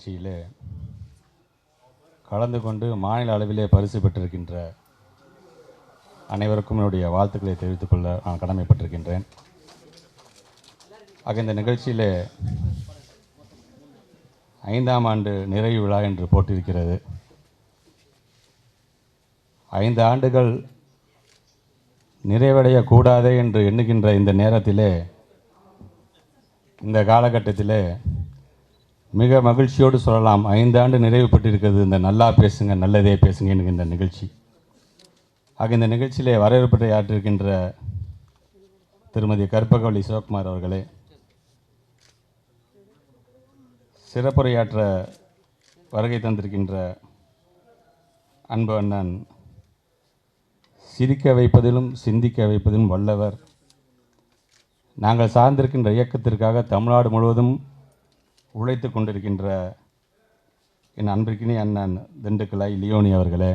நிகழ்ச்சியில் கலந்து கொண்டு மாநில அளவிலே பரிசு பெற்றிருக்கின்ற அனைவருக்கும் என்னுடைய வாழ்த்துக்களை தெரிவித்துக் கொள்ள நான் கடமைப்பட்டிருக்கின்றேன். ஆக இந்த நிகழ்ச்சியிலே ஐந்தாம் ஆண்டு நிறைவு விழா என்று போட்டிருக்கிறது. ஐந்து ஆண்டுகள் நிறைவடையக்கூடாதே என்று எண்ணுகின்ற இந்த நேரத்திலே இந்த காலகட்டத்திலே மிக மகிழ்ச்சியோடு சொல்லலாம். ஐந்தாண்டு நிறைவு பெற்றிருக்கிறது. இந்த நல்லா பேசுங்க நல்லதே பேசுங்க என்கின்ற நிகழ்ச்சி. ஆக இந்த நிகழ்ச்சியிலே வரவேற்புரை ஆற்றிருக்கின்ற திருமதி கற்பகவள்ளி சிவகுமார் அவர்களே சிறப்புரையாற்ற வருகை தந்திருக்கின்ற அன்பு அண்ணன் சிரிக்க வைப்பதிலும் சிந்திக்க வைப்பதிலும் வல்லவர். நாங்கள் சார்ந்திருக்கின்ற இயக்கத்திற்காக தமிழ்நாடு முழுவதும் உழைத்து கொண்டிருக்கின்ற என் அன்பிற்கினி அண்ணன் திண்டுக்கலை லியோனி அவர்களே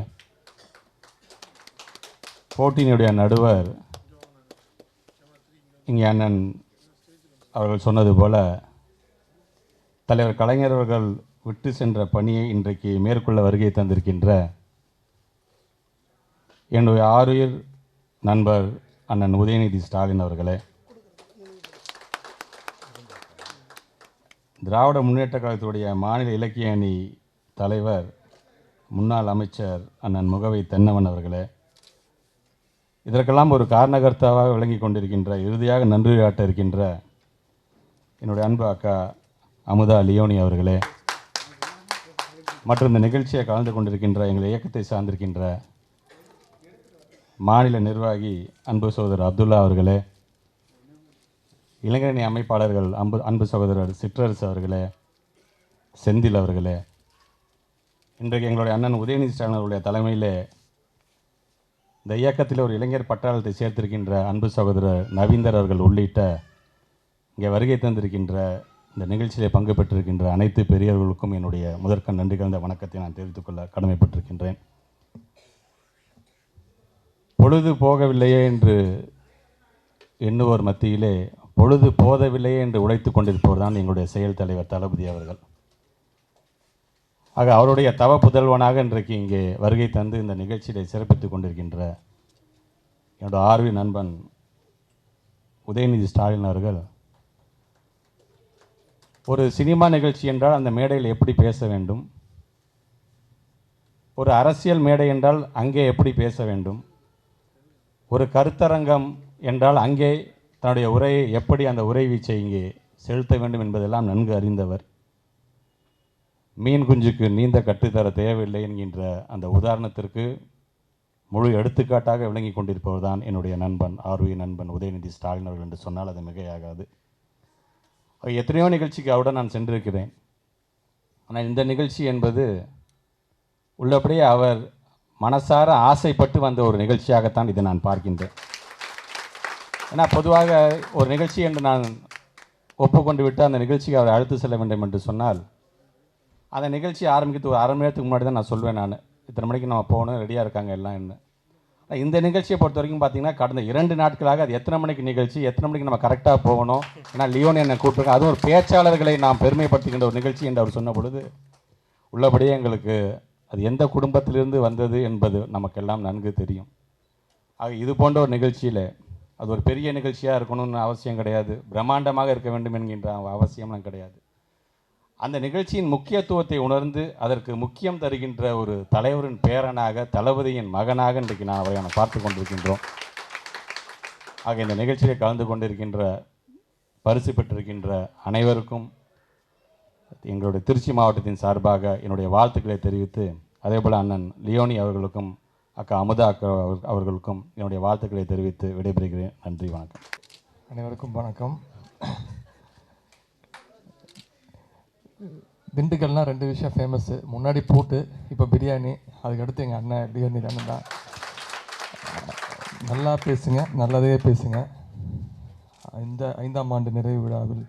போட்டியினுடைய நடுவர் இங்கே அண்ணன் அவர்கள் சொன்னது போல தலைவர் கலைஞர் அவர்கள் விட்டு சென்ற பணியை இன்றைக்கு மேற்கொள்ள வருகை தந்திருக்கின்ற என்னுடைய ஆறுயிர் நண்பர் அண்ணன் உதயநிதி ஸ்டாலின் அவர்களே திராவிட முன்னேற்ற கழகத்துடைய மாநில இலக்கிய அணி தலைவர் முன்னாள் அமைச்சர் அண்ணன் முகவை தென்னவன் அவர்களே இதற்கெல்லாம் ஒரு காரணகர்த்தாவாக விளங்கி கொண்டிருக்கின்ற இறுதியாக நன்றி காட்ட இருக்கின்ற என்னுடைய அன்பு அக்கா அமுதா லியோனி அவர்களே மற்றும் இந்த நிகழ்ச்சியை கலந்து கொண்டிருக்கின்ற எங்கள் இயக்கத்தை சார்ந்திருக்கின்ற மாநில நிர்வாகி அன்பு சகோதரர் அப்துல்லா அவர்களே இளைஞரணி அமைப்பாளர்கள் அன்பு அன்பு சகோதரர் சிற்றரசு அவர்களே செந்தில் அவர்களே இன்றைக்கு எங்களுடைய அண்ணன் உதயநிதி ஸ்டாலின் அவருடைய தலைமையிலே இந்த இயக்கத்தில் ஒரு இளைஞர் பட்டாளத்தை சேர்த்திருக்கின்ற அன்பு சகோதரர் நவீந்தர் அவர்கள் உள்ளிட்ட இங்கே வருகை தந்திருக்கின்ற இந்த நிகழ்ச்சியில் பங்கு பெற்றிருக்கின்ற அனைத்து பெரியவர்களுக்கும் என்னுடைய முதற்கண் நன்றி கலந்த வணக்கத்தை நான் தெரிவித்துக் கொள்ள கடமைப்பட்டிருக்கின்றேன். பொழுது போகவில்லையே என்று எண்ணுவோர் மத்தியிலே பொழுது போதவில்லையே என்று உழைத்து கொண்டிருப்பவர் தான் எங்களுடைய செயல் தலைவர் தளபதி அவர்கள். ஆக அவருடைய தவ புதல்வனாக இன்றைக்கு இங்கே வருகை தந்து இந்த நிகழ்ச்சியை சிறப்பித்துக் கொண்டிருக்கின்ற என்னோட ஆர்வி நண்பன் உதயநிதி ஸ்டாலின் அவர்கள். ஒரு சினிமா நிகழ்ச்சி என்றால் அந்த மேடையில் எப்படி பேச வேண்டும்? ஒரு அரசியல் மேடை என்றால் அங்கே எப்படி பேச வேண்டும்? ஒரு கருத்தரங்கம் என்றால் அங்கே தன்னுடைய உரையை எப்படி அந்த உரை வீச்சை இங்கே செலுத்த வேண்டும் என்பதெல்லாம் நன்கு அறிந்தவர். மீன் குஞ்சுக்கு நீந்த கற்றுத்தர தேவையில்லை என்கின்ற அந்த உதாரணத்திற்கு முழு எடுத்துக்காட்டாக விளங்கி கொண்டிருப்பவர் தான் என்னுடைய நண்பன் ஆர்வி நண்பன் உதயநிதி ஸ்டாலின் அவர்கள் என்று சொன்னால் அது மிகையாகாது. எத்தனையோ நிகழ்ச்சிக்கு அவருடன் நான் சென்றிருக்கிறேன். ஆனால் இந்த நிகழ்ச்சி என்பது உள்ளபடியே அவர் மனசார ஆசைப்பட்டு வந்த ஒரு நிகழ்ச்சியாகத்தான் இதை நான் பார்க்கின்றேன். ஏன்னா பொதுவாக ஒரு நிகழ்ச்சி என்று நான் ஒப்புக்கொண்டு விட்டு அந்த நிகழ்ச்சிக்கு அவர் அழைத்து செல்ல வேண்டும் என்று சொன்னால் அந்த நிகழ்ச்சி ஆரம்பிக்கிறது ஒரு அரை மணி நேரத்துக்கு முன்னாடி தான் நான் சொல்வேன் நான். இத்தனை மணிக்கு நம்ம போகணும் ரெடியாக இருக்காங்க எல்லாம் என்ன இந்த நிகழ்ச்சியை பொறுத்த வரைக்கும் பார்த்தீங்கன்னா கடந்த இரண்டு நாட்களாக அது எத்தனை மணிக்கு நிகழ்ச்சி எத்தனை மணிக்கு நம்ம கரெக்டாக போகணும் ஏன்னா லியோன் என்னை கூப்பிட்டுருங்க அதுவும் ஒரு பேச்சாளர்களை நாம் பெருமைப்படுத்துகின்ற ஒரு நிகழ்ச்சி என்று அவர் சொன்ன பொழுது உள்ளபடியே எங்களுக்கு அது எந்த குடும்பத்திலிருந்து வந்தது என்பது நமக்கெல்லாம் நன்கு தெரியும். ஆக இது போன்ற ஒரு நிகழ்ச்சியில் அது ஒரு பெரிய நிகழ்ச்சியாக இருக்கணும்னு அவசியம் கிடையாது. பிரம்மாண்டமாக இருக்க வேண்டும் என்கின்ற அவசியம்லாம் கிடையாது. அந்த நிகழ்ச்சியின் முக்கியத்துவத்தை உணர்ந்து அதற்கு முக்கியம் தருகின்ற ஒரு தலைவரின் பேரனாக தளபதியின் மகனாக இன்றைக்கு நான் அவரை நாம் பார்த்து கொண்டிருக்கின்றோம். ஆக இந்த நிகழ்ச்சியில் கலந்து கொண்டிருக்கின்ற பரிசு பெற்றிருக்கின்ற அனைவருக்கும் எங்களுடைய திருச்சி மாவட்டத்தின் சார்பாக என்னுடைய வாழ்த்துக்களை தெரிவித்து அதேபோல் அண்ணன் லியோனி அவர்களுக்கும் அக்கா அமுதா அக்கா அவர்- அவர்களுக்கும் என்னுடைய வாழ்த்துக்களை தெரிவித்து விடைபெறுகிறேன். நன்றி வணக்கம். அனைவருக்கும் வணக்கம். திண்டுக்கல்னால் ரெண்டு விஷயம் ஃபேமஸ்ஸு முன்னாடி பூட்டு இப்போ பிரியாணி அதுக்கடுத்து எங்கள் அண்ணன் பிரியாணி அண்ணன் தான். நல்லா பேசுங்க நல்லதே பேசுங்க. இந்த ஐந்தாம் ஆண்டு நிறைவு விழாவில்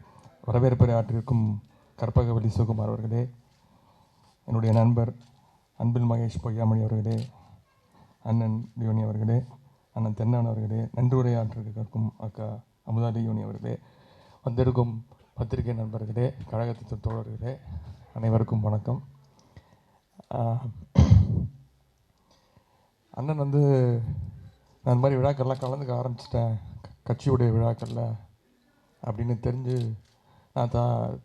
வரவேற்புரை ஆற்றிருக்கும் கற்பகவல்லி சுகுமார் அவர்களே என்னுடைய நண்பர் அன்பில் மகேஷ் பொய்யாமணி அவர்களே அண்ணன் லியோனி அவர்களே அண்ணன் தென்னன் அவர்களே நன்றுரையாற்றிருக்கும் அக்கா அமுதா லியோனி அவர்களே வந்திருக்கும் பத்திரிகை நண்பர்களே கழகத்தின் தோழர்களே அனைவருக்கும் வணக்கம். அண்ணன் வந்து நான் இந்த மாதிரி விழாக்கள்லாம் கலந்துக்க ஆரம்பிச்சிட்டேன். கட்சியுடைய விழாக்களில் அப்படின்னு தெரிஞ்சு நான் தான்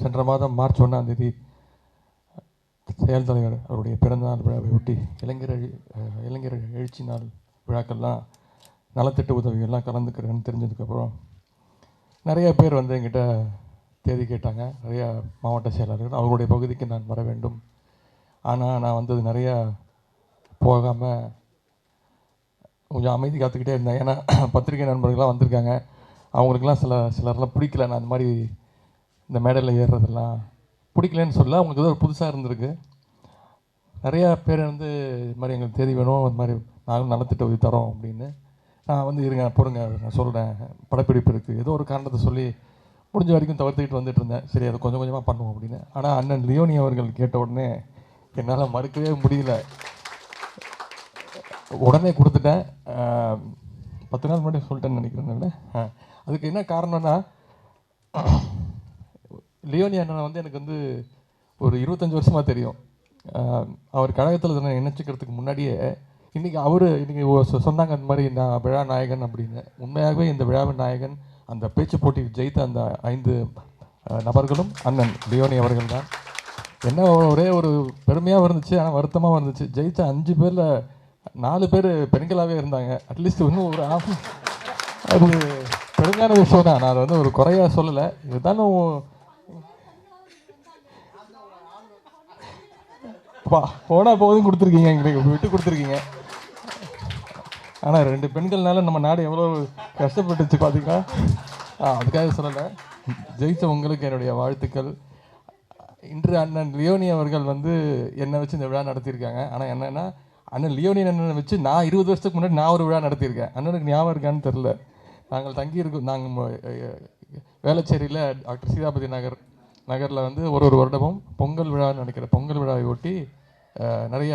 சென்ற மாதம் மார்ச் ஒன்றாந்தேதி செயல் தலைவர் அவருடைய பிறந்தநாள் விழாவை ஒட்டி இளைஞர் எழு இளைஞர் எழுச்சி நாள் விழாக்கள்லாம் நலத்திட்ட உதவிகள்லாம் கலந்துக்கிறேன்னு தெரிஞ்சதுக்கப்புறம் நிறைய பேர் வந்து எங்கிட்ட தேதி கேட்டாங்க. நிறையா மாவட்ட செயலாளர்கள். அவருடைய பகுதிக்கு நான் வர வேண்டும். ஆனால் நான் வந்தது நிறையா போகாமல் கொஞ்சம் அமைதி காத்துக்கிட்டே இருந்தேன். ஏன்னா பத்திரிகை நண்பர்கள்லாம் வந்திருக்காங்க. அவங்களுக்குலாம் சில சிலர்லாம் பிடிக்கல. நான் அந்த மாதிரி இந்த மேடையில் ஏறுறதெல்லாம் பிடிக்கலன்னு சொல்ல அவங்களுக்கு ஏதோ புதுசாக இருந்திருக்கு. நிறையா பேர் வந்து இது மாதிரி எங்களுக்கு தேதி வேணும் இது மாதிரி நாங்களும் நலத்திட்ட உதவி தரோம் அப்படின்னு. நான் வந்து இருங்க பொறுங்க நான் சொல்கிறேன் படப்பிடிப்பு இருக்குது ஏதோ ஒரு காரணத்தை சொல்லி முடிஞ்ச வரைக்கும் தவிர்த்துக்கிட்டு வந்துட்டு இருந்தேன். சரி அதை கொஞ்சம் கொஞ்சமாக பண்ணுவோம் அப்படின்னு. ஆனால் அண்ணன் லியோனி அவர்கள் கேட்ட உடனே என்னால் மறுக்கவே முடியல. உடனே கொடுத்துட்டேன். பத்து நாள் முன்னாடி சொல்லிட்டேன்னு நினைக்கிறேன் அதுக்கு என்ன காரணம்னா லியோனி அண்ணனை வந்து எனக்கு வந்து ஒரு இருபத்தஞ்சி வருஷமாக தெரியும். அவர் கழகத்தில் நான் நினச்சிக்கிறதுக்கு முன்னாடியே இன்றைக்கி அவர் இன்றைக்கி சொன்னாங்க அந்த மாதிரி நான் விழா நாயகன் அப்படின்னு. உண்மையாகவே இந்த விழாவின் நாயகன் அந்த பேச்சு போட்டி ஜெயித்த அந்த ஐந்து நபர்களும் அண்ணன் லியோனி அவர்கள் தான் என்ன ஒரே ஒரு பெருமையாக இருந்துச்சு ஆனால் வருத்தமாக இருந்துச்சு. ஜெயித்த அஞ்சு பேரில் நாலு பேர் பெண்களாகவே இருந்தாங்க. அட்லீஸ்ட் இன்னும் ஒரு ஆஃப் அது பெருமையான விஷயம் தான். நான் அதை வந்து ஒரு குறையாக சொல்லலை. இருந்தாலும் பா போனால் போதும் கொடுத்துருக்கீங்க எங்களுக்கு விட்டு கொடுத்துருக்கீங்க. ஆனால் ரெண்டு பெண்கள்னால நம்ம நாடு எவ்வளோ கஷ்டப்பட்டுச்சு பார்த்தீங்களா ஆ அதுக்காக சொல்லலை. ஜெயித்த உங்களுக்கு என்னுடைய வாழ்த்துக்கள். இன்று அண்ணன் லியோனி அவர்கள் வந்து என்னை வச்சு இந்த விழா நடத்தியிருக்காங்க. ஆனால் என்னென்னா அண்ணன் லியோனி அண்ணனை வச்சு நான் இருபது வருஷத்துக்கு முன்னாடி நான் ஒரு விழா நடத்தியிருக்கேன். அண்ணனுக்கு ஞாபகம் இருக்கான்னு தெரில நாங்கள் தங்கியிருக்கோம் நாங்கள் வேளச்சேரியில் டாக்டர் சீதாபதி நகர் நகரில் வந்து ஒரு ஒரு வருடமும் பொங்கல் விழா நடக்கிற பொங்கல் விழாவை ஒட்டி நிறைய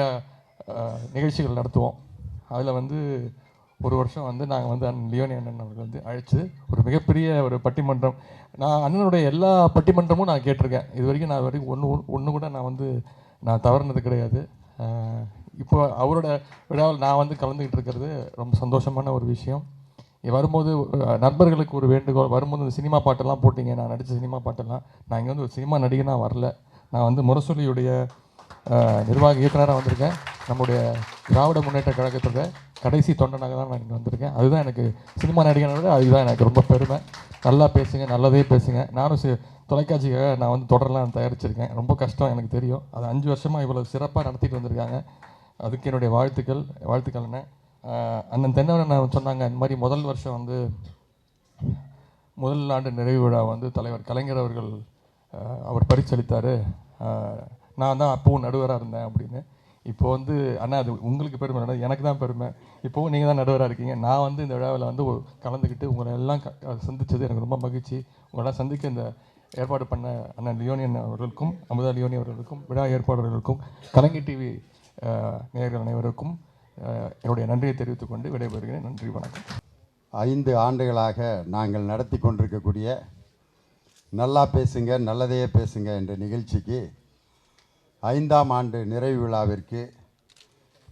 நிகழ்ச்சிகள் நடத்துவோம். அதில் வந்து ஒரு வருஷம் வந்து நாங்கள் வந்து அண்ணன் லியோனி அண்ணன் அவர்கள் வந்து அழைச்சு ஒரு மிகப்பெரிய ஒரு பட்டிமன்றம். நான் அண்ணனுடைய எல்லா பட்டிமன்றமும் நான் கேட்டிருக்கேன். இது வரைக்கும் நான் இது வரைக்கும் ஒன்று ஒன்று கூட நான் வந்து நான் தவறுனது கிடையாது. இப்போ அவரோட விழாவில் நான் வந்து கலந்துக்கிட்டு இருக்கிறது ரொம்ப சந்தோஷமான ஒரு விஷயம். வரும்போது நண்பர்களுக்கு ஒரு வேண்டுகோள் வரும்போது இந்த சினிமா பாட்டெல்லாம் போட்டிங்க நான் நடித்த சினிமா பாட்டெல்லாம். நான் இங்கே வந்து ஒரு சினிமா நடிகை நான் வரல. நான் வந்து முரசொலியுடைய நிர்வாக இயக்குனராக வந்திருக்கேன். நம்முடைய திராவிட முன்னேற்ற கழகத்தோட கடைசி தொண்டனாக தான் நான் இங்கே வந்திருக்கேன். அதுதான் எனக்கு சினிமா நடிகனோட விட அதுதான் எனக்கு ரொம்ப பெருமை. நல்லா பேசுங்க நல்லதே பேசுங்க. நானும் சி தொலைக்காட்சிக்காக நான் வந்து தொடரலாம் தயாரிச்சிருக்கேன். ரொம்ப கஷ்டம் எனக்கு தெரியும். அது அஞ்சு வருஷமாக இவ்வளோ சிறப்பாக நடத்திட்டு வந்திருக்காங்க. அதுக்கு என்னுடைய வாழ்த்துக்கள் வாழ்த்துக்கள் அண்ணன் அண்ணன் தென்னவரன் நான் சொன்னாங்க இந்த மாதிரி முதல் வருஷம் வந்து முதல் ஆண்டு நிறைவு விழா வந்து தலைவர் கலைஞர் அவர்கள் அவர் பரிசளித்தார். நான் தான் அப்பவும் நடுவராக இருந்தேன் அப்படின்னு. இப்போ வந்து அண்ணா அது உங்களுக்கு பெருமை நடந்தது எனக்கு தான் பெருமை. இப்போவும் நீங்கள் தான் நடுவராக இருக்கீங்க. நான் வந்து இந்த விழாவில் வந்து கலந்துக்கிட்டு உங்களை எல்லாம் க- எனக்கு ரொம்ப மகிழ்ச்சி. உங்களெல்லாம் சந்திக்க இந்த ஏற்பாடு பண்ண அண்ணன் லியோனியன் அவர்களுக்கும் அமுதா லியோனி அவர்களுக்கும் விழா ஏற்பாடுகளுக்கும் கலைஞர் டிவி நேயர்கள் அனைவருக்கும் என்னுடைய நன்றியை தெரிவித்துக் கொண்டு விடைபெறுகிறேன். நன்றி வணக்கம். ஐந்து ஆண்டுகளாக நாங்கள் நடத்தி கொண்டிருக்கக்கூடிய நல்லா பேசுங்க நல்லதையே பேசுங்க என்ற நிகழ்ச்சிக்கு ஐந்தாம் ஆண்டு நிறைவு விழாவிற்கு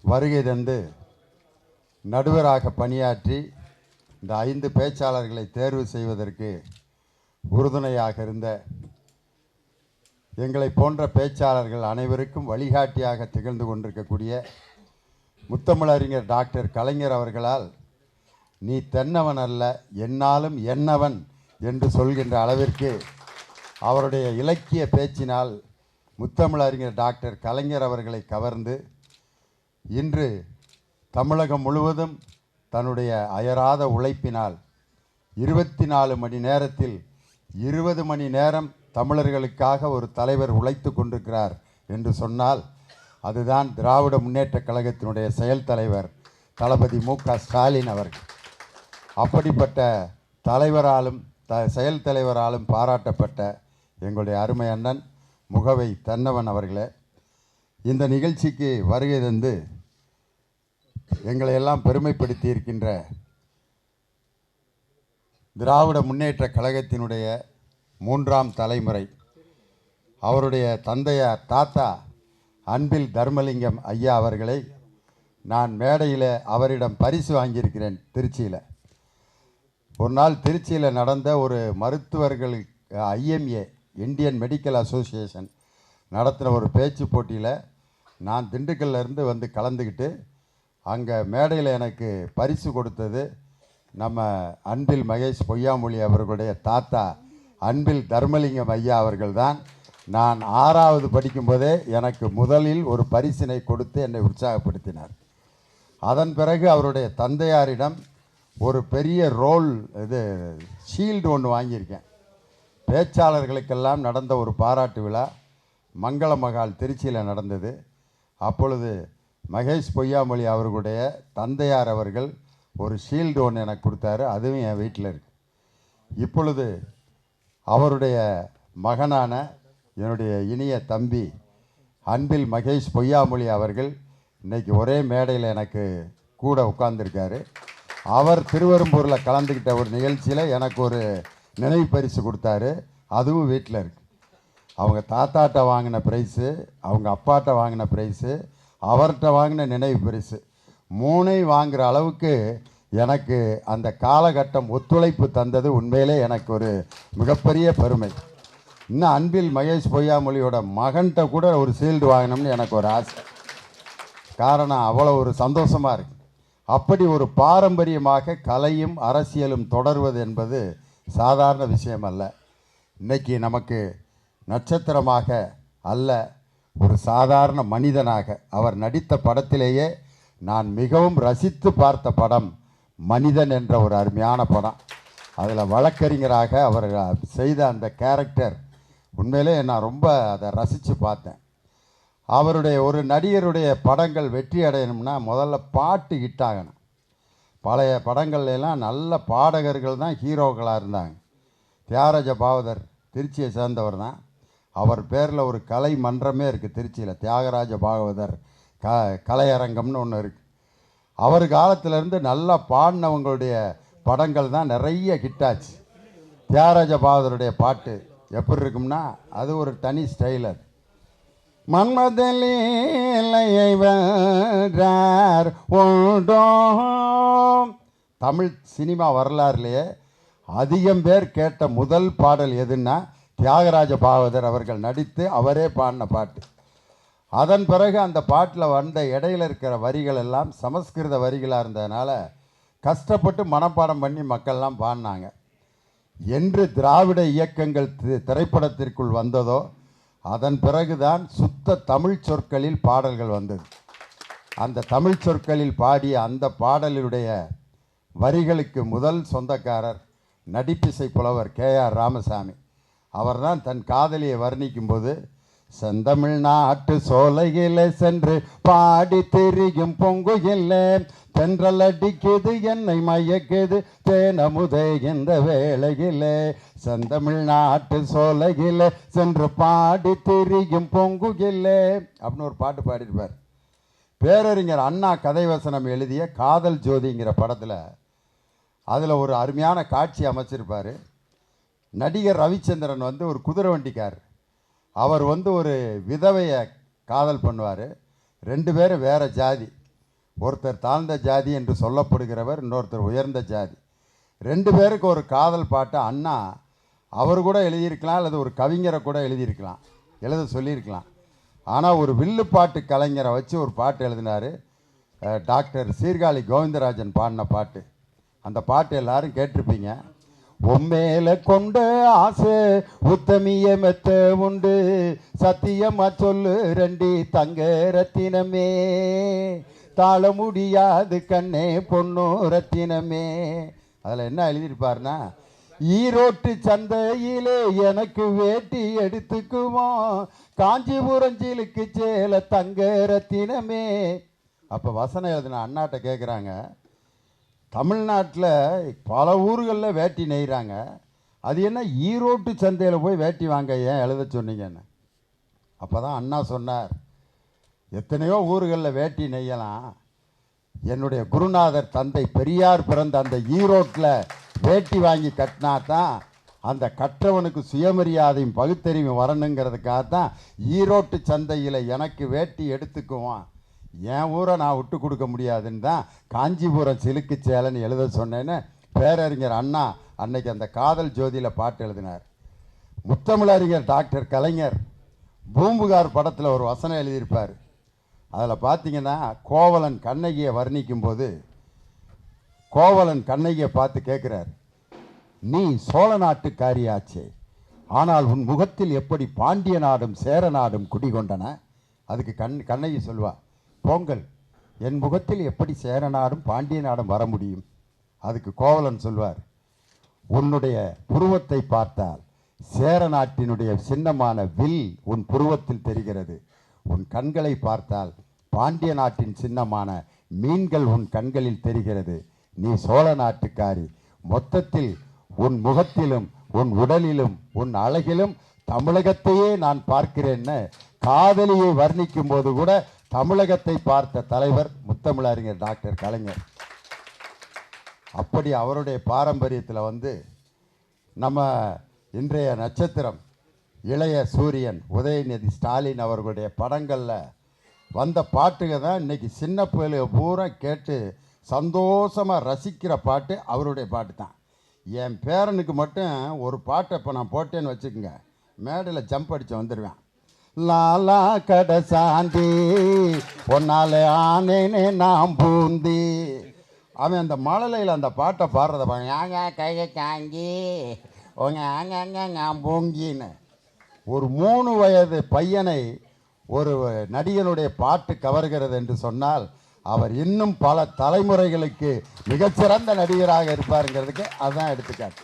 வருகை தந்து நடுவராக பணியாற்றி இந்த ஐந்து பேச்சாளர்களை தேர்வு செய்வதற்கு உறுதுணையாக இருந்த எங்களை போன்ற பேச்சாளர்கள் அனைவருக்கும் வழிகாட்டியாக திகழ்ந்து கொண்டிருக்கக்கூடிய முத்தமிழறிஞர் டாக்டர் கலைஞர் அவர்களால் நீ தென்னவன் அல்ல என்னாலும் என்னவன் என்று சொல்கின்ற அளவிற்கு அவருடைய இலக்கிய பேச்சினால் முத்தமிழறிஞர் டாக்டர் கலைஞர் அவர்களை கவர்ந்து இன்று தமிழகம் முழுவதும் தன்னுடைய அயராத உழைப்பினால் இருபத்தி நாலு மணி நேரத்தில் இருபது மணி நேரம் தமிழர்களுக்காக ஒரு தலைவர் உழைத்து கொண்டிருக்கிறார் என்று சொன்னால் அதுதான் திராவிட முன்னேற்றக் கழகத்தினுடைய செயல் தலைவர் தளபதி மு க ஸ்டாலின் அவர்கள். அப்படிப்பட்ட தலைவராலும் த செயல் தலைவராலும் பாராட்டப்பட்ட எங்களுடைய அருமை அண்ணன் முகவை தன்னவன் அவர்களே இந்த நிகழ்ச்சிக்கு வருகை தந்து எங்களை எல்லாம் பெருமைப்படுத்தி இருக்கின்ற திராவிட முன்னேற்ற கழகத்தினுடைய மூன்றாம் தலைமுறை அவருடைய தந்தையார் தாத்தா அன்பில் தர்மலிங்கம் ஐயா அவர்களை நான் மேடையில் அவரிடம் பரிசு வாங்கியிருக்கிறேன் திருச்சியில். ஒரு நாள் திருச்சியில் நடந்த ஒரு மருத்துவர்கள் ஐஎம்ஏ இந்தியன் மெடிக்கல் அசோசியேஷன் நடத்தின ஒரு பேச்சு போட்டியில் நான் திண்டுக்கல்லேருந்து வந்து கலந்துக்கிட்டு அங்கே மேடையில் எனக்கு பரிசு கொடுத்தது நம்ம அன்பில் மகேஷ் பொய்யாமொழி அவர்களுடைய தாத்தா அன்பில் தர்மலிங்கம் ஐயா அவர்கள்தான். நான் ஆறாவது படிக்கும்போதே எனக்கு முதலில் ஒரு பரிசினை கொடுத்து என்னை உற்சாகப்படுத்தினார். அதன் பிறகு அவருடைய தந்தையாரிடம் ஒரு பெரிய ரோல் இது ஷீல்டு ஒன்று வாங்கியிருக்கேன். பேச்சாளர்களுக்கெல்லாம் நடந்த ஒரு பாராட்டு விழா மங்கள மகால் திருச்சியில் நடந்தது. அப்பொழுது மகேஷ் பொய்யாமொழி அவர்களுடைய தந்தையார் அவர்கள் ஒரு ஷீல்டு ஒன்று எனக்கு கொடுத்தாரு. அதுவும் என் வீட்டில் இருக்கு. இப்பொழுது அவருடைய மகனான என்னுடைய இனிய தம்பி அன்பில் மகேஷ் பொய்யாமொழி அவர்கள் இன்றைக்கி ஒரே மேடையில் எனக்கு கூட உட்கார்ந்துருக்காரு. அவர் திருவெரும்பூரில் கலந்துக்கிட்ட ஒரு நிகழ்ச்சியில் எனக்கு ஒரு நினைவு பரிசு கொடுத்தாரு. அதுவும் வீட்டில் இருக்குது அவங்க தாத்தாட்ட வாங்கின ப்ரைஸு அவங்க அப்பாட்ட வாங்கின ப்ரைஸு அவர்கிட்ட வாங்கின நினைவு பரிசு. மூணை வாங்குகிற அளவுக்கு எனக்கு அந்த காலகட்டம் ஒத்துழைப்பு தந்தது உண்மையிலே எனக்கு ஒரு மிகப்பெரிய பெருமை. இன்னும் அன்பில் மகேஷ் பொய்யாமொழியோட மகன்கிட்ட கூட ஒரு சீல்டு வாங்கினோம்னு எனக்கு ஒரு ஆசை. காரணம் அவ்வளோ ஒரு சந்தோஷமாக இருக்கு. அப்படி ஒரு பாரம்பரியமாக கலையும் அரசியலும் தொடர்வது என்பது சாதாரண விஷயம் அல்ல. இன்னைக்கு நமக்கு நட்சத்திரமாக அல்ல ஒரு சாதாரண மனிதனாக அவர் நடித்த படத்திலேயே நான் மிகவும் ரசித்து பார்த்த படம் மனிதன் என்ற ஒரு அருமையான படம். அதில் வழக்கறிஞராக அவர் செய்த அந்த கேரக்டர் உண்மையிலே நான் ரொம்ப அதை ரசித்து பார்த்தேன். அவருடைய ஒரு நடிகருடைய படங்கள் வெற்றி அடையணும்னா முதல்ல பாட்டு ஹிட் ஆகணும். பழைய படங்கள்லாம் நல்ல பாடகர்கள் தான் ஹீரோக்களாக இருந்தாங்க. தியாகராஜ பாவதர் திருச்சியை சேர்ந்தவர் தான். அவர் பேரில் ஒரு கலை மன்றமே இருக்குது திருச்சியில். தியாகராஜ பாகவதர் க கலையரங்கம்னு ஒன்று இருக்குது அவர் காலத்திலேருந்து நல்லா பாடினவங்களுடைய படங்கள் தான் நிறைய கிட்டாச்சு தியாகராஜ பாகவதருடைய பாட்டு எப்படி இருக்கும்னா அது ஒரு தனி ஸ்டைலர் மன்மதலீலையை வென்றார் உண்டோ? தமிழ் சினிமா வரலாறுலேயே அதிகம் பேர் கேட்ட முதல் பாடல் எதுன்னா தியாகராஜ பாகவதர் அவர்கள் நடித்து அவரே பாடின பாட்டு. அதன் பிறகு அந்த பாட்டில் வந்த இடையில இருக்கிற வரிகள் எல்லாம் சமஸ்கிருத வரிகளாக இருந்ததுனால கஷ்டப்பட்டு மனப்பாடம் பண்ணி மக்கள்லாம் பாடினாங்க. என்று திராவிட இயக்கங்கள் தி- திரைப்படத்திற்குள் வந்ததோ அதன் பிறகுதான் சுத்த தமிழ் சொற்களில் பாடல்கள் வந்தது. அந்த தமிழ் சொற்களில் பாடிய அந்த பாடலுடைய வரிகளுக்கு முதல் சொந்தக்காரர் நடிப்பிசை புலவர் கே ஆர் ராமசாமி. அவர்தான் தன் காதலியை வர்ணிக்கும்போது செந்தமிழ்நாட்டு சோலையில சென்று பாடி திரியும் பொங்குகில்ல தென்றல் அடிக்குது என்னை மயக்குது தேனமுதே இந்த வேளையிலே. செந்தமிழ்நாட்டு சோலையில சென்று பாடி திரியும் பொங்குகில்லே அப்படின்னு ஒரு பாட்டு பாடியிருப்பார். பேரறிஞர் அண்ணா கதைவசனம் எழுதிய காதல் ஜோதிங்கிற படத்தில் அதில் ஒரு அருமையான காட்சி அமைச்சிருப்பார். நடிகர் ரவிச்சந்திரன் வந்து ஒரு குதிரை வண்டிக்கார் அவர் வந்து ஒரு விதவையை காதல் பண்ணுவார். ரெண்டு பேரும் வேறு ஜாதி. ஒருத்தர் தாழ்ந்த ஜாதி என்று சொல்லப்படுகிறவர் இன்னொருத்தர் உயர்ந்த ஜாதி. ரெண்டு பேருக்கு ஒரு காதல் பாட்டை அண்ணா அவர் கூட எழுதியிருக்கலாம் அல்லது ஒரு கவிஞரை கூட எழுதியிருக்கலாம் எழுத சொல்லியிருக்கலாம். ஆனால் ஒரு வில்லு பாட்டு கலைஞரை வச்சு ஒரு பாட்டு எழுதினார். டாக்டர் சீர்காழி கோவிந்தராஜன் பாடின பாட்டு. அந்த பாட்டு எல்லாரும் கேட்டிருப்பீங்க. உம்மேல கொண்ட ஆசை உத்தமிய மெத்த உண்டு. சத்தியமா சொல்லு ரெண்டி தங்க ரத்தினமே. தாழ முடியாது கண்ணே பொண்ணு ரத்தினமே. அதில் என்ன எழுதியிருப்பாருன்னா ஈரோட்டு சந்தையிலே எனக்கு வேட்டி எடுத்துக்குவோம் காஞ்சிபுரம் ஜீலுக்கு சேல தங்க ரத்தினமே. அப்போ வசனம் எழுதின அண்ணாட்ட கேட்குறாங்க தமிழ்நாட்டில் பல ஊர்களில் வேட்டி நெய்கிறாங்க. அது என்ன ஈரோட்டு சந்தையில் போய் வேட்டி வாங்க ஏன் எழுத சொன்னீங்கன்னு? அப்போ தான் அண்ணா சொன்னார் எத்தனையோ ஊர்களில் வேட்டி நெய்யலாம். என்னுடைய குருநாதர் தந்தை பெரியார் பிறந்த அந்த ஈரோட்டில் வேட்டி வாங்கி கட்டினா தான் அந்த கற்றவனுக்கு சுயமரியாதையும் பகுத்தறிவும் வரணுங்கிறதுக்காக தான் ஈரோட்டு சந்தையில் எனக்கு வேட்டி எடுத்துக்குவான். என் ஊரை நான் விட்டு கொடுக்க முடியாதுன்னு தான் காஞ்சிபுரம் சிலுக்கு சேலன்னு எழுத சொன்னேன்னு பேரறிஞர் அண்ணா அன்னைக்கு அந்த காதல் ஜோதியில் பாட்டு எழுதினார். முத்தமிழறிஞர் டாக்டர் கலைஞர் பூம்புகார் படத்தில் ஒரு வசனம் எழுதியிருப்பார். அதில் பார்த்தீங்கன்னா கோவலன் கண்ணகியை வர்ணிக்கும் போது கோவலன் கண்ணகியை பார்த்து கேட்குறார் நீ சோழ நாட்டுக்காரியாச்சே. ஆனால் உன் முகத்தில் எப்படி பாண்டிய நாடும் சேர நாடும் குடிகொண்டன? அதுக்கு கண் கண்ணகி சொல்வாள் பொங்கல் என் முகத்தில் எப்படி சேர நாடும் பாண்டிய நாடும் வர முடியும். அதுக்கு கோவலன் சொல்வார் உன்னுடைய புருவத்தை பார்த்தால் சேர நாட்டினுடைய சின்னமான வில் உன் புருவத்தில் தெரிகிறது. உன் கண்களை பார்த்தால் பாண்டிய நாட்டின் சின்னமான மீன்கள் உன் கண்களில் தெரிகிறது. நீ சோழ நாட்டுக்காரி. மொத்தத்தில் உன் முகத்திலும் உன் உடலிலும் உன் அழகிலும் தமிழகத்தையே நான் பார்க்கிறேன்னு காதலியை வர்ணிக்கும் போது கூட தமிழகத்தை பார்த்த தலைவர் முத்தமிழறிஞர் டாக்டர் கலைஞர். அப்படி அவருடைய பாரம்பரியத்தில் வந்து நம்ம இன்றைய நட்சத்திரம் இளைய சூரியன் உதயநிதி ஸ்டாலின் அவர்களுடைய படங்களில் வந்த பாட்டுக தான் இன்னைக்கு சின்ன பிள்ளைக பூரா கேட்டு சந்தோஷமாக ரசிக்கிற பாட்டு அவருடைய பாட்டு தான். என் பேரனுக்கு மட்டும் ஒரு பாட்டை இப்போ நான் போட்டேன்னு வச்சுக்கோங்க. மேடையில் ஜம்ப் அடித்து வந்துடுவேன் லாலா கடசாந்தி. சாந்தி ஆனேனே நான் பூந்தி. அவன் அந்த மழலையில் அந்த பாட்டை பாடுறத பாங்க ஆங்க கையை காங்கி. உங்க ஆங்காங்க நான் பூங்கின்னு. ஒரு மூணு வயது பையனை ஒரு நடிகனுடைய பாட்டு கவர்கிறது என்று சொன்னால் அவர் இன்னும் பல தலைமுறைகளுக்கு மிகச்சிறந்த நடிகராக இருப்பாருங்கிறதுக்கு அதுதான் எடுத்துக்காட்டு.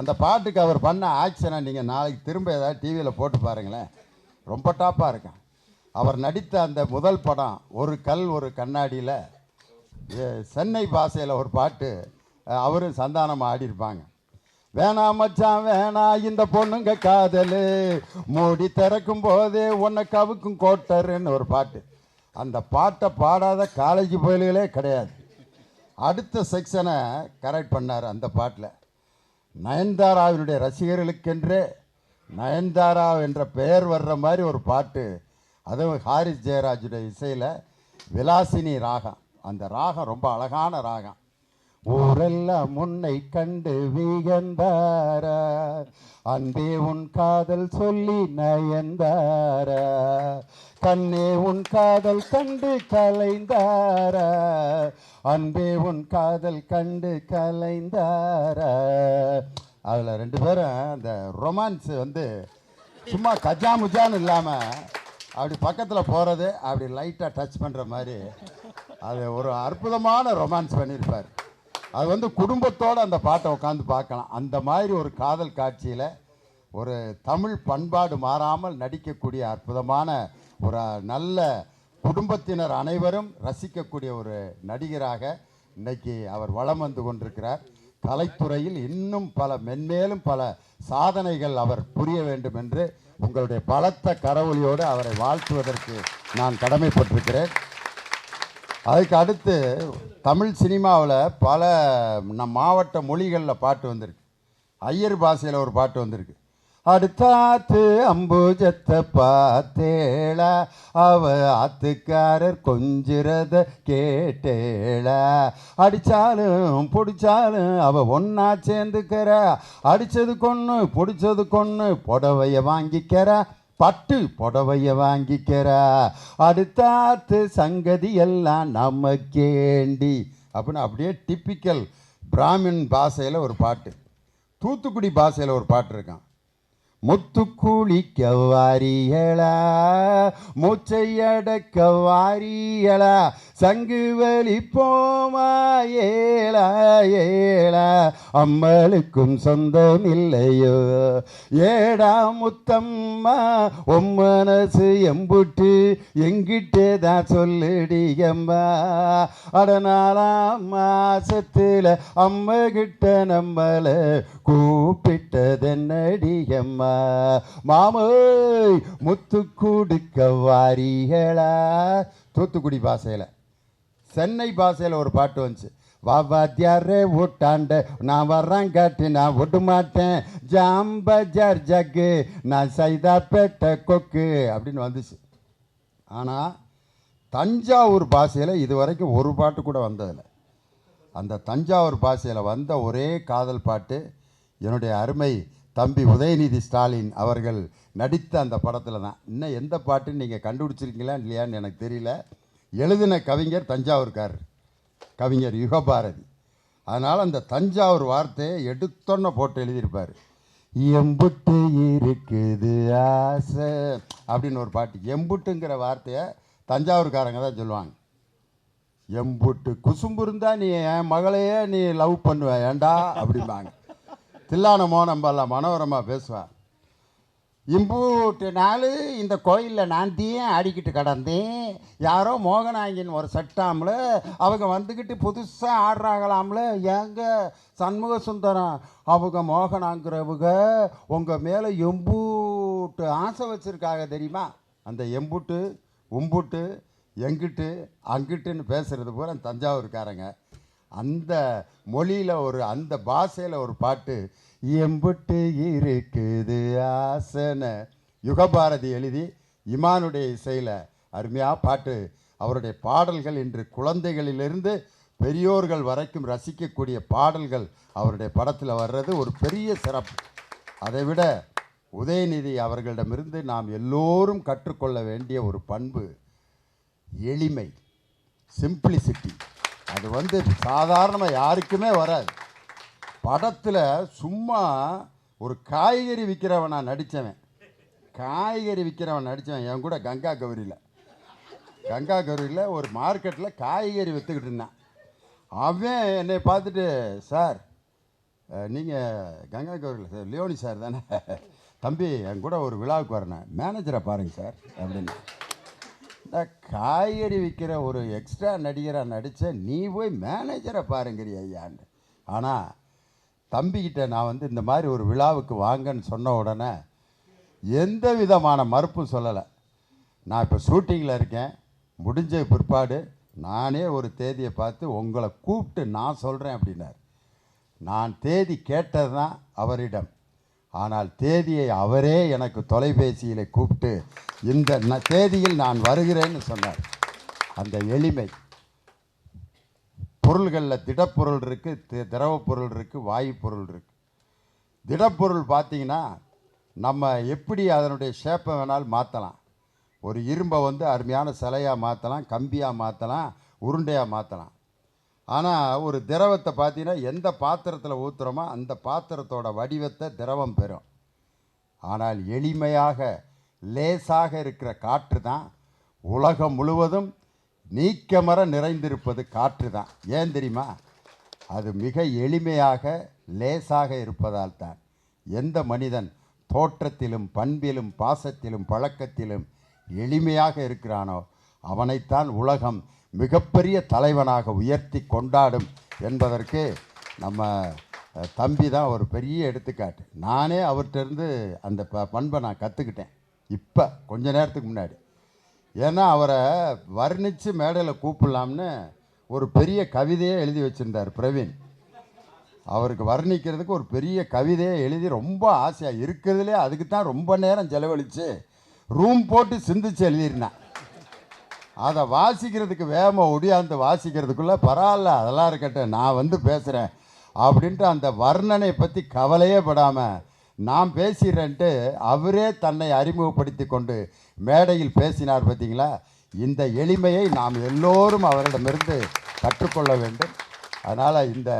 அந்த பாட்டுக்கு அவர் பண்ண ஆக்ஷனை நீங்கள் நாளைக்கு திரும்ப ஏதாவது டிவியில் போட்டு பாருங்களேன். ரொம்ப டாப்பாக இருக்கேன். அவர் நடித்த அந்த முதல் படம் ஒரு கல் ஒரு கண்ணாடியில் சென்னை பாஷையில் ஒரு பாட்டு அவரும் சந்தானம் ஆடியிருப்பாங்க. வேணாம் மச்சான் வேணாம் இந்த பொண்ணுங்க காதலு. மூடி திறக்கும் போதே உன்னை கவுக்கும் கோட்டருன்னு ஒரு பாட்டு. அந்த பாட்டை பாடாத காலேஜ் பயல்களே கிடையாது. அடுத்த செக்ஷனை கரெக்ட் பண்ணார் அந்த பாட்டில். நயன்தாராவினுடைய ரசிகர்களுக்கென்றே நயன்தாரா என்ற பெயர் வர்ற மாதிரி ஒரு பாட்டு. அதுவும் ஹாரிஸ் ஜெயராஜுடைய இசையில் விலாசினி ராகம். அந்த ராகம் ரொம்ப அழகான ராகம். ஊரெல்லாம் முன்னை கண்டு வீகந்தார அன்பே உன் காதல் சொல்லி நயந்தார கண்ணே உன் காதல் கண்டு கலைந்தார அன்பே உன் காதல் கண்டு கலைந்தார அதில் ரெண்டு பேரும் அந்த ரொமான்ஸ் வந்து சும்மா கஜா முஜான்னு இல்லாமல் அப்படி பக்கத்தில் போகிறது அப்படி லைட்டாக டச் பண்ணுற மாதிரி. அது ஒரு அற்புதமான ரொமான்ஸ் பண்ணியிருப்பார் அது வந்து குடும்பத்தோடு அந்த பாட்டை உட்காந்து பார்க்கலாம். அந்த மாதிரி ஒரு காதல் காட்சியில் ஒரு தமிழ் பண்பாடு மாறாமல் நடிக்கக்கூடிய அற்புதமான ஒரு நல்ல குடும்பத்தினர் அனைவரும் ரசிக்கக்கூடிய ஒரு நடிகராக இன்றைக்கி அவர் வலம் வந்து கொண்டிருக்கிறார். கலைத்துறையில் இன்னும் பல மென்மேலும் பல சாதனைகள் அவர் புரிய வேண்டும் என்று உங்களுடைய பலத்த கரவொலியோடு அவரை வாழ்த்துவதற்கு நான் கடமைப்பட்டிருக்கிறேன். அதுக்கு அடுத்து தமிழ் சினிமாவில் பல நம் மாவட்ட மொழிகளில் பாட்டு வந்திருக்கு. ஐயர் பாஷையில் ஒரு பாட்டு வந்திருக்கு. அடுத்தாத்து அம்புஜத்தை பார்த்தேளா அவ ஆத்துக்காரர் கொஞ்சிறத கேட்டேளா. அடிச்சாலும் பிடிச்சாலும் அவ ஒன்னா சேர்ந்துக்கிற அடிச்சது கொன்று பிடிச்சது கொன்று புடவைய வாங்கிக்கிற பட்டு புடவைய வாங்கிக்கிறா. அடுத்தாத்து சங்கதி எல்லாம் நமக்கேண்டி அப்படின்னு அப்படியே டிப்பிக்கல் பிராமின் பாஷையில் ஒரு பாட்டு தூத்துக்குடி பாஷையில் ஒரு பாட்டு இருக்கான். முத்து குளிக்க வாரியலா மூச்சையடக்க வாரியலா சங்கு வலி போமா ஏழா ஏலா. அம்மளுக்கும் சொந்தம் இல்லையோ? ஏடா முத்தம்மா உன் எம்புட்டு எங்கிட்டே தான் சொல்லுடியம்மா அடனாலாம் மாசத்தில் அம்மகிட்ட நம்மளை கூப்பிட்டதென்னடியம்மா மாமோய் முத்து கொடுக்க வாரிகளா தூத்துக்குடி பாசையில். சென்னை பாஷையில் ஒரு பாட்டு வந்துச்சு. வாத்தியாரே ஊட்டாண்ட நான் வர்றேன் காட்டி நான் விட்டு மாட்டேன். ஜாம்பஜார் ஜக்கு. நான் சைதாப்பேட்டை கொக்கு. அப்படின்னு வந்துச்சு. ஆனால் தஞ்சாவூர் பாஷையில் இது வரைக்கும் ஒரு பாட்டு கூட வந்ததில்லை. அந்த தஞ்சாவூர் பாஷையில் வந்த ஒரே காதல் பாட்டு என்னுடைய அருமை தம்பி உதயநிதி ஸ்டாலின் அவர்கள் நடித்த அந்த படத்தில் தான். இன்னும் எந்த பாட்டுன்னு நீங்கள் கண்டுபிடிச்சிருக்கீங்களா இல்லையான்னு எனக்கு தெரியல. எழுதின கவிஞர் தஞ்சாவூர்காரர் கவிஞர் யுகபாரதி. அதனால் அந்த தஞ்சாவூர் வார்த்தையை எடுத்தொன்ன போட்டு எழுதியிருப்பார். எம்புட்டு இருக்குது ஆசை அப்படின்னு ஒரு பாட்டு. எம்புட்டுங்கிற வார்த்தையை தஞ்சாவூர்காரங்க தான் சொல்லுவாங்க. எம்புட்டு குசும்பு இருந்தால் நீ என் மகளையே நீ லவ் பண்ணுவ ஏண்டா? அப்படிம்பாங்க. தில்லானமோ நம்ம எல்லாம் மனோரமாக பேசுவா. இம்பூட்டு நாள் இந்த கோயிலில் நான் ஆடிக்கிட்டு கிடந்தேன். யாரோ மோகனாங்கின் ஒரு சட்டாமில் அவங்க வந்துக்கிட்டு புதுசாக ஆடுறாங்களாம்ல. ஏங்க சண்முக சுந்தரம் அவங்க மோகனாங்கிறவங்க உங்கள் மேலே எம்பூட்டு ஆசை வச்சுருக்காங்க தெரியுமா? அந்த எம்புட்டு உம்புட்டு எங்கிட்டு அங்கிட்டுன்னு பேசுகிறது பூரா தஞ்சாவூர்காரங்க. அந்த மொழியில் ஒரு அந்த பாஷையில் ஒரு பாட்டு எம்புட்டு இருக்குது ஆசன. யுகபாரதி எழுதி இமானுடைய இசையில் அருமையாக பாட்டு. அவருடைய பாடல்கள் இன்று குழந்தைகளிலிருந்து பெரியோர்கள் வரைக்கும் ரசிக்கக்கூடிய பாடல்கள் அவருடைய படத்தில் வர்றது ஒரு பெரிய சிறப்பு. அதை விட உதயநிதி அவர்களிடமிருந்து நாம் எல்லோரும் கற்றுக்கொள்ள வேண்டிய ஒரு பண்பு எளிமை சிம்பிளிசிட்டி அது வந்து சாதாரணமாக யாருக்குமே வராது. படத்தில் சும்மா ஒரு காய்கறி விற்கிறவன் நான் நடித்தவன் காய்கறி விற்கிறவன் நடித்தவன் என் கூட கங்கா கௌரியில். கங்கா கௌரியில் ஒரு மார்க்கெட்டில் காய்கறி விற்றுக்கிட்டு இருந்தான். அவன் என்னை பார்த்துட்டு சார் நீங்கள் கங்கா கௌரியில் சார் லியோனி சார் தானே? தம்பி என் கூட ஒரு விழாவுக்கு வரணும் மேனேஜரை பாருங்க சார் அப்படின்னு. இந்த காய்கறி விற்கிற ஒரு எக்ஸ்ட்ரா நடிகராக நடித்த நீ போய் மேனேஜரை பாருங்கிறிய ஐயான்னு ஆனால் தம்பிக்கிட்ட நான் வந்து இந்த மாதிரி ஒரு விழாவுக்கு வாங்கன்னு சொன்ன உடனே எந்த விதமான மறுப்பும் சொல்லலை. நான் இப்போ ஷூட்டிங்கில் இருக்கேன். முடிஞ்ச பிற்பாடு நானே ஒரு தேதியை பார்த்து உங்களை கூப்பிட்டு நான் சொல்கிறேன் அப்படின்னார். நான் தேதி கேட்டது தான் அவரிடம். ஆனால் தேதியை அவரே எனக்கு தொலைபேசியில் கூப்பிட்டு இந்த தேதியில் நான் வருகிறேன்னு சொன்னார். அந்த எளிமை. பொருள்களில் திடப்பொருள் இருக்குது திரவ பொருள் இருக்குது வாயு பொருள் இருக்குது திடப்பொருள் பார்த்தீங்கன்னா நம்ம எப்படி அதனுடைய ஷேப்பை வேணாலும் மாற்றலாம் ஒரு இரும்பை வந்து அருமையான சிலையாக மாற்றலாம் கம்பியாக மாற்றலாம் உருண்டையாக மாற்றலாம் ஆனால் ஒரு திரவத்தை பார்த்தீங்கன்னா எந்த பாத்திரத்தில் ஊற்றுறோமோ அந்த பாத்திரத்தோட வடிவத்தை திரவம் பெறும். ஆனால் எளிமையாக லேசாக இருக்கிற காற்று தான் உலகம் முழுவதும் நீக்கமர நிறைந்திருப்பது காற்று தான் ஏன் தெரியுமா? அது மிக எளிமையாக லேசாக இருப்பதால் தான். எந்த மனிதன் தோற்றத்திலும் பண்பிலும் பாசத்திலும் பழக்கத்திலும் எளிமையாக இருக்கிறானோ அவனைத்தான் உலகம் மிகப்பெரிய தலைவனாக உயர்த்தி கொண்டாடும் என்பதற்கு நம்ம தம்பி தான் ஒரு பெரிய எடுத்துக்காட்டு. நானே அவர்கிட்ட இருந்து அந்த ப பண்பை நான் கற்றுக்கிட்டேன் இப்போ கொஞ்ச நேரத்துக்கு முன்னாடி. ஏன்னா அவரை வர்ணித்து மேடையில் கூப்பிடலாம்னு ஒரு பெரிய கவிதையே எழுதி வச்சுருந்தார் பிரவீன். அவருக்கு வர்ணிக்கிறதுக்கு ஒரு பெரிய கவிதையை எழுதி ரொம்ப ஆசையாக இருக்கிறதுலே அதுக்கு தான் ரொம்ப நேரம் செலவழித்து ரூம் போட்டு சிந்திச்சு எழுதியிருந்தேன். அதை வாசிக்கிறதுக்கு வேகமாக ஒடியாந்து வாசிக்கிறதுக்குள்ளே பரவாயில்ல அதெல்லாம் இருக்கட்டும் நான் வந்து பேசுகிறேன் அப்படின்ட்டு அந்த வர்ணனை பற்றி கவலையே படாமல் நான் பேசிடுறேன்ட்டு அவரே தன்னை அறிமுகப்படுத்தி கொண்டு மேடையில் பேசினார் பார்த்தீங்களா? இந்த எளிமையை நாம் எல்லோரும் அவரிடமிருந்து கற்றுக்கொள்ள வேண்டும். அதனால் இந்த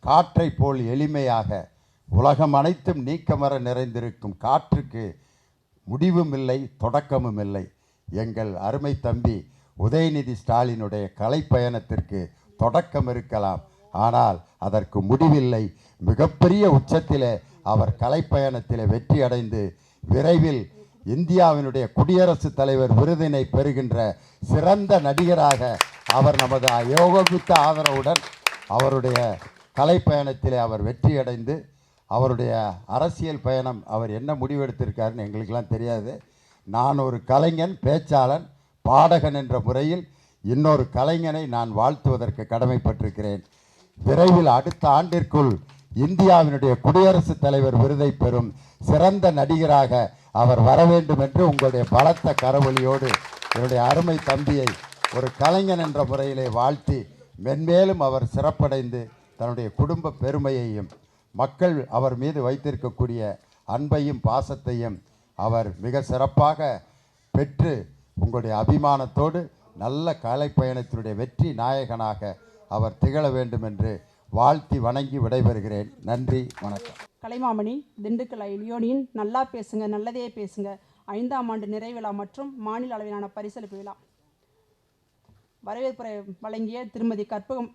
காற்றை போல் எளிமையாக உலகம் அனைத்தும் நீக்கமர நிறைந்திருக்கும் காற்றுக்கு முடிவும் இல்லை தொடக்கமும் இல்லை. எங்கள் அருமை தம்பி உதயநிதி ஸ்டாலினுடைய கலைப்பயணத்திற்கு தொடக்கம் இருக்கலாம். ஆனால் அதற்கு முடிவில்லை. மிகப்பெரிய உச்சத்திலே அவர் கலைப்பயணத்தில் வெற்றி அடைந்து விரைவில் இந்தியாவினுடைய குடியரசுத் தலைவர் விருதினை பெறுகின்ற சிறந்த நடிகராக அவர் நமது யோககுத்த ஆதரவுடன் அவருடைய கலைப்பயணத்திலே அவர் வெற்றியடைந்து அவருடைய அரசியல் பயணம் அவர் என்ன முடிவெடுத்திருக்காருன்னு எங்களுக்கெல்லாம் தெரியாது. நான் ஒரு கலைஞன் பேச்சாளன் பாடகன் என்ற முறையில் இன்னொரு கலைஞனை நான் வாழ்த்துவதற்கு கடமைப்பட்டிருக்கிறேன். விரைவில் அடுத்த ஆண்டிற்குள் இந்தியாவினுடைய குடியரசுத் தலைவர் விருதை பெறும் சிறந்த நடிகராக அவர் வர வேண்டும் என்று உங்களுடைய பலத்த கரவொலியோடு என்னுடைய அருமை தம்பியை ஒரு கலைஞன் என்ற முறையிலே வாழ்த்தி மென்மேலும் அவர் சிறப்படைந்து தன்னுடைய குடும்ப பெருமையையும் மக்கள் அவர் மீது வைத்திருக்கக்கூடிய அன்பையும் பாசத்தையும் அவர் மிக சிறப்பாக பெற்று உங்களுடைய அபிமானத்தோடு நல்ல கலை பயணத்தினுடைய வெற்றி நாயகனாக அவர் திகழ வேண்டும் என்று வாழ்த்தி வணங்கி விடைபெறுகிறேன். நன்றி வணக்கம். கலைமாமணி திண்டுக்கல் லியோனியின் நல்லா பேசுங்க நல்லதே பேசுங்க. ஐந்தாம் ஆண்டு நிறைவிழா மற்றும் மாநில அளவிலான பரிசளிப்பு விழா. வரவேற்புரை வழங்கிய திருமதி கற்பகம்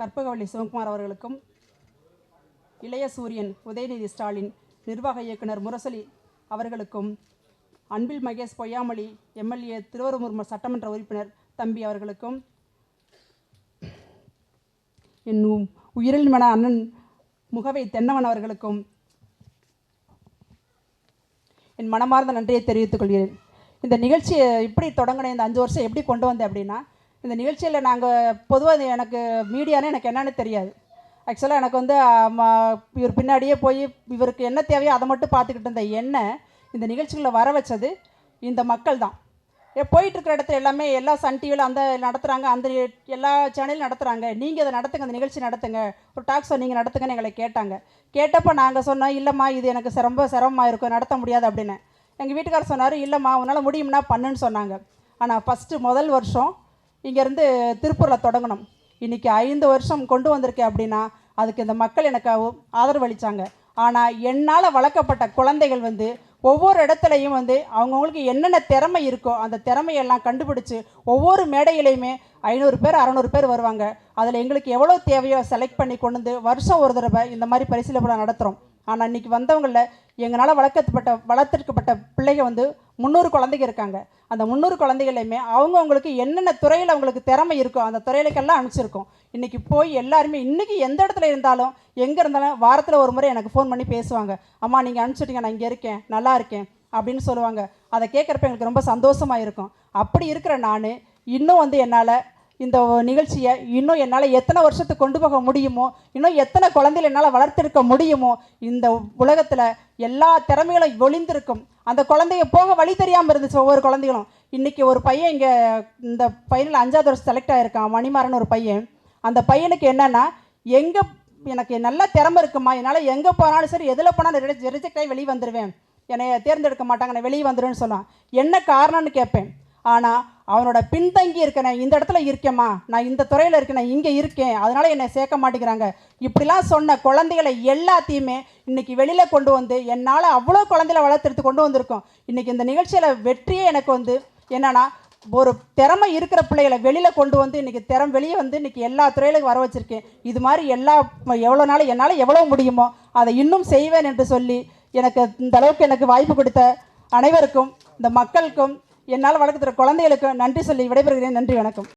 கற்பகவள்ளி சிவகுமார் அவர்களுக்கும் இளைய சூரியன் உதயநிதி ஸ்டாலின் நிர்வாக இயக்குனர் முரசலி அவர்களுக்கும் அன்பில் மகேஷ் பொய்யாமொழி எம்எல்ஏ திருவரூர் சட்டமன்ற உறுப்பினர் தம்பி அவர்களுக்கும் என் உயிரில் மன அண்ணன் முகவை தென்னவன் அவர்களுக்கும் என் மனமார்ந்த நன்றியை தெரிவித்துக் கொள்கிறேன். இந்த நிகழ்ச்சியை இப்படி தொடங்கின இந்த அஞ்சு வருஷம் எப்படி கொண்டு வந்தேன் அப்படின்னா இந்த நிகழ்ச்சியில் நாங்கள் பொதுவாக எனக்கு மீடியானே எனக்கு என்னன்னு தெரியாது. ஆக்சுவலாக எனக்கு வந்து இவர் பின்னாடியே போய் இவருக்கு என்ன தேவையோ அதை மட்டும் பார்த்துக்கிட்டு இருந்த என்ன இந்த நிகழ்ச்சிகளில் வர வச்சது இந்த மக்கள் தான் போயிட்டுருக்கிற போயிட்டு இருக்கிற இடத்துல எல்லாமே எல்லா சன் டிவியில் அந்த நடத்துகிறாங்க அந்த எல்லா சேனலும் நடத்துகிறாங்க நீங்கள் அதை நடத்துங்க அந்த நிகழ்ச்சி நடத்துங்க. ஒரு டாக் ஷோ நீங்கள் நடத்துங்கன்னு எங்களை கேட்டாங்க. கேட்டப்போ நாங்கள் சொன்னோம் இல்லைம்மா இது எனக்கு ரொம்ப சிரமமாக இருக்கும் நடத்த முடியாது அப்படின்னு. எங்கள் வீட்டுக்காரர் சொன்னார் இல்லைம்மா உன்னால் முடியும்னா பண்ணுன்னு சொன்னாங்க. ஆனால் ஃபஸ்ட்டு முதல் வருஷம் இங்கேருந்து திருப்பூரில் தொடங்கணும். இன்றைக்கி ஐந்து வருஷம் கொண்டு வந்திருக்கேன் அப்படின்னா அதுக்கு இந்த மக்கள் எனக்கு ஆதரவளித்தாங்க ஆதரவு அளித்தாங்க ஆனால் என்னால் வளர்க்கப்பட்ட குழந்தைகள் வந்து ஒவ்வொரு இடத்துலையும் வந்து அவங்கவுங்களுக்கு என்னென்ன திறமை இருக்கோ அந்த திறமையெல்லாம் கண்டுபிடிச்சி ஒவ்வொரு மேடையிலையுமே ஐநூறு பேர் அறநூறு பேர் வருவாங்க. அதில் எங்களுக்கு எவ்வளோ தேவையோ செலக்ட் பண்ணி கொண்டு வந்து வருஷம் ஒரு தடவை இந்த மாதிரி பரிசீலனை நடத்துகிறோம் ஆனால் இன்றைக்கி வந்தவங்களில் எங்களால் வளர்க்கப்பட்ட வளர்த்திருக்கப்பட்ட பிள்ளைங்க வந்து முந்நூறு குழந்தைங்க இருக்காங்க. அந்த முந்நூறு குழந்தைகளையுமே அவங்கவுங்களுக்கு என்னென்ன துறையில் அவங்களுக்கு திறமை இருக்கோ அந்த துறையிலக்கெல்லாம் அனுப்பிச்சிருக்கோம். இன்றைக்கி போய் எல்லாருமே இன்றைக்கி எந்த இடத்துல இருந்தாலும் எங்கே இருந்தாலும் வாரத்தில் ஒரு முறை எனக்கு ஃபோன் பண்ணி பேசுவாங்க. அம்மா நீங்கள் அனுப்பிச்சிட்டிங்க நான் இங்கே இருக்கேன் நல்லா இருக்கேன் அப்படின்னு சொல்லுவாங்க. அதை கேட்குறப்ப எங்களுக்கு ரொம்ப சந்தோஷமாக இருக்கும். அப்படி இருக்கிற நான் இன்னும் வந்து என்னால் இந்த நிகழ்ச்சியை இன்னும் என்னால் எத்தனை வருஷத்துக்கு கொண்டு போக முடியுமோ இன்னும் எத்தனை குழந்தைகள் என்னால் வளர்த்தெடுக்க முடியுமோ இந்த உலகத்தில் எல்லா திறமைகளும் ஒளிந்திருக்கும். அந்த குழந்தைங்க போக வழி தெரியாமல் இருந்துச்சு ஒவ்வொரு குழந்தைகளும். இன்றைக்கி ஒரு பையன் இங்கே இந்த பையனில் அஞ்சாவது வருஷம் செலக்ட் ஆகிருக்கான் மணிமாறன் ஒரு பையன். அந்த பையனுக்கு என்னென்னா எங்கே எனக்கு நல்ல திறமை இருக்குமா? என்னால் எங்கே போனாலும் சரி எதில் போனாலும் ரிஜெக்ட் ஆகி வெளியே வந்துடுவேன் என்னை தேர்ந்தெடுக்க மாட்டாங்க நான் வெளியே வந்துடுவேன்னு சொன்னான். என்ன காரணம்னு கேட்பேன். ஆனால் அவனோட பின்தங்கி இருக்கேன் இந்த இடத்துல இருக்கேம்மா நான் இந்த துறையில் இருக்கேன் இங்கே இருக்கேன் அதனால் என்னை சேர்க்க மாட்டேங்கிறாங்க. இப்படிலாம் சொன்ன குழந்தைகளை எல்லாத்தையுமே இன்றைக்கி வெளியில் கொண்டு வந்து என்னால் அவ்வளோ குழந்தைகளை வளர்த்தெடுத்து கொண்டு வந்திருக்கோம். இன்றைக்கி இந்த நிகழ்ச்சியில் வெற்றியே எனக்கு வந்து என்னென்னா ஒரு திறமை இருக்கிற பிள்ளைகளை வெளியில் கொண்டு வந்து இன்னைக்கு திறம் வெளியே வந்து இன்னைக்கு எல்லா துறையிலும் வர வச்சுருக்கேன். இது மாதிரி எல்லா எவ்வளோ நாள் என்னால் எவ்வளோ முடியுமோ அதை இன்னும் செய்வேன் என்று சொல்லி எனக்கு இந்த அளவுக்கு எனக்கு வாய்ப்பு கொடுத்த அனைவருக்கும் இந்த மக்களுக்கும் என்னால் வளர்க்குற குழந்தைகளுக்கும் நன்றி சொல்லி விடைபெறுகிறேன். நன்றி வணக்கம்.